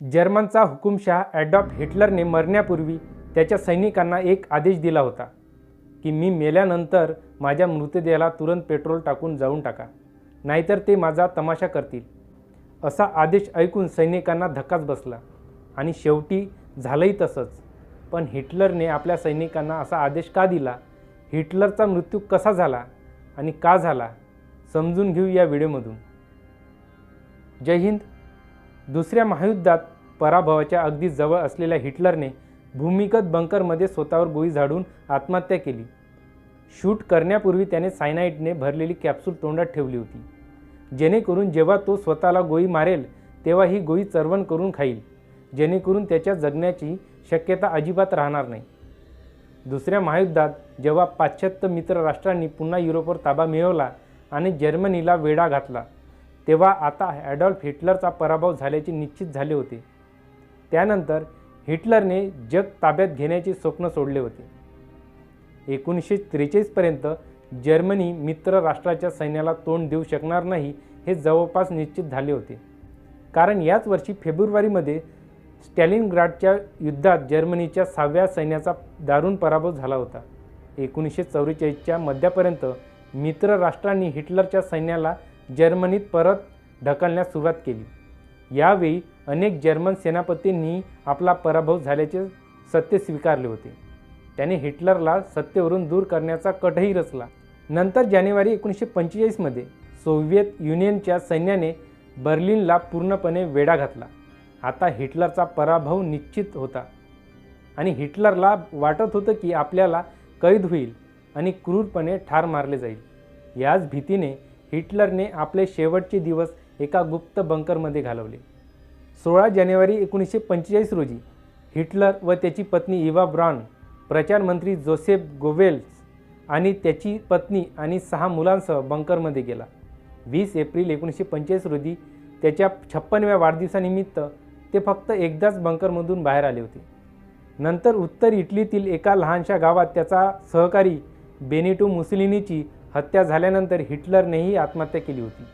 जर्मनचा हुकुमशाह adopt हिटलरने मरण्यापूर्वी त्याच्या सैनिकांना एक आदेश दिला होता की मी मेल्यानंतर माझ्या मृतदेहाला तुरंत पेट्रोल टाकून जाऊन टाका नाहीतर ते माझा तमाशा करतील. असा आदेश ऐकून सैनिकांना धक्काच बसला आणि शेवटी झालंही तसंच. पण हिटलरने आपल्या सैनिकांना असा आदेश का दिला? हिटलरचा मृत्यू कसा झाला आणि का झाला? समजून घेऊ या व्हिडिओमधून. जय हिंद. दुसऱ्या महायुद्धात पराभवाच्या अगदी जवळ असलेल्या हिटलरने भूमिगत बंकरमध्ये स्वतःवर गोळी झाडून आत्महत्या केली. शूट करण्यापूर्वी त्याने सायनाईडने भरलेली कॅप्सूल तोंडात ठेवली होती. जेणेकरून जेव्हा तो स्वतःला गोळी मारेल तेव्हा ही गोळी चरवण करून खाईल. जेणेकरून त्याच्या जगण्याची शक्यता अजिबात राहणार नाही. दुसऱ्या महायुद्धात जेव्हा पाश्चात्य मित्र राष्ट्रांनी पुन्हा युरोपवर ताबा मिळवला आणि जर्मनीला वेढा घातला तेव्हा आता ॲडॉल्फ हिटलरचा पराभव झाल्याचे निश्चित झाले होते. त्यानंतर हिटलरने जग ताब्यात घेण्याचे स्वप्न सोडले होते. एकोणीसशे त्रेचाळीसपर्यंत जर्मनी मित्र राष्ट्राच्या सैन्याला तोंड देऊ शकणार नाही हे जवळपास निश्चित झाले होते. कारण याच वर्षी फेब्रुवारीमध्ये स्टॅलिनग्राडच्या युद्धात जर्मनीच्या सहाव्या सैन्याचा दारुण पराभव झाला होता. एकोणीसशे चौवेचाळीसच्या मध्यापर्यंत मित्र राष्ट्रांनी हिटलरच्या सैन्याला जर्मनीत परत ढकलण्यास सुरुवात केली. यावेळी अनेक जर्मन सेनापतींनी आपला पराभव झाल्याचे सत्य स्वीकारले होते. त्याने हिटलरला सत्तेवरून दूर करण्याचा कटही रचला. नंतर जानेवारी एकोणीसशे पंचेचाळीसमध्ये सोव्हिएत युनियनच्या सैन्याने बर्लिनला पूर्णपणे वेढा घातला. आता हिटलरचा पराभव निश्चित होता. आणि हिटलरला वाटत होतं की आपल्याला कैद होईल आणि क्रूरपणे ठार मारले जाईल. याच भीतीने हिटलरने आपले शेवटचे दिवस एका गुप्त बंकरमध्ये घालवले. सोळा जानेवारी एकोणीसशे पंचेचाळीस रोजी हिटलर व त्याची पत्नी इवा ब्रॉन प्रचारमंत्री जोसेफ गोवेल्स आणि त्याची पत्नी आणि सहा मुलांसह बंकरमध्ये गेला. वीस एप्रिल एकोणीसशे पंचेचाळीस रोजी त्याच्या छप्पनव्या वाढदिवसानिमित्त ते फक्त एकदाच बंकरमधून बाहेर आले होते. नंतर उत्तर इटलीतील एका लहानशा गावात त्याचा सहकारी बेनिटो मुसलिनीची हत्या झाल्यानंतर हिटलरनेही आत्महत्या केली होती.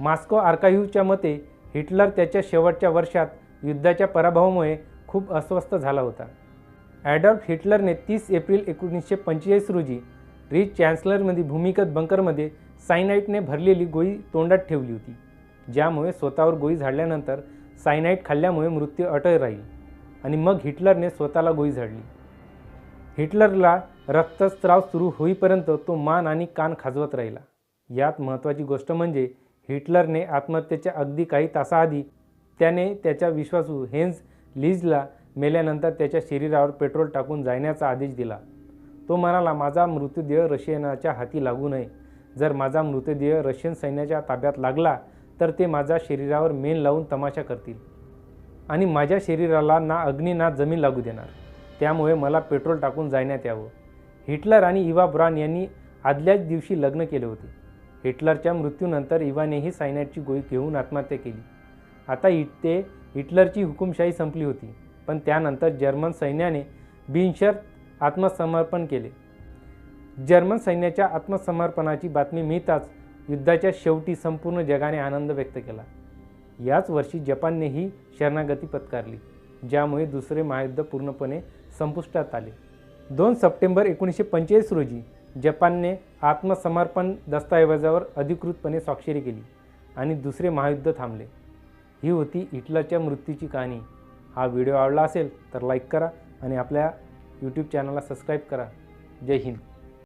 मास्को आर्काहिवच्या मते हिटलर त्याच्या शेवटच्या वर्षात युद्धाच्या पराभवामुळे खूप अस्वस्थ झाला होता. ॲडॉल्फ हिटलरने तीस एप्रिल एकोणीसशे पंचेचाळीस रोजी रिच चॅन्सलरमध्ये भूमिगत बंकरमध्ये सायनाईटने भरलेली गोळी तोंडात ठेवली होती ज्यामुळे स्वतःवर गोळी झाडल्यानंतर सायनाईट खाल्ल्यामुळे मृत्यू अटळ राहील आणि मग हिटलरने स्वतःला गोळी झाडली. हिटलरला रक्तस्त्राव सुरू होईपर्यंत तो मान आणि कान खाजवत राहिला. यात महत्त्वाची गोष्ट म्हणजे हिटलरने आत्महत्येच्या अगदी काही तासाआधी त्याने त्याच्या विश्वासू हेन्स लीजला मेल्यानंतर त्याच्या शरीरावर पेट्रोल टाकून जाण्याचा आदेश दिला. तो म्हणाला माझा मृतदेह रशियनाच्या हाती लागू नये. जर माझा मृतदेह रशियन सैन्याच्या ताब्यात लागला तर ते माझ्या शरीरावर मेन लावून तमाशा करतील आणि माझ्या शरीराला ना अग्नी ना जमीन लागू देणार. त्यामुळे मला पेट्रोल टाकून जाण्यात यावं. हिटलर आणि इवा ब्रॉन यांनी आदल्याच दिवशी लग्न केले होते. हिटलरच्या मृत्यूनंतर इवानेही सायनाईटची गोळी घेऊन आत्महत्या केली. आता इथे हिटलरची हुकुमशाही संपली होती पण त्यानंतर जर्मन सैन्याने बिनशर्त आत्मसमर्पण केले. जर्मन सैन्याच्या आत्मसमर्पणाची बातमी मिळताच युद्धाच्या शेवटी संपूर्ण जगाने आनंद व्यक्त केला. याच वर्षी जपाननेही शरणागती पत्कारली ज्यामुळे दुसरे महायुद्ध पूर्णपणे संपुष्टात आले. दोन सप्टेंबर एकोणीसशे पंचेचाळीस रोजी जपानने आत्मसमर्पण दस्तऐवजावर अधिकृतपणे स्वाक्षरी केली आणि दुसरे महायुद्ध थांबले. ही होती हिटलरच्या मृत्यूची कहाणी. हा व्हिडिओ आवडला असेल तर लाईक करा आणि आपल्या यूट्यूब चॅनलला सबस्क्राईब करा. जय हिंद.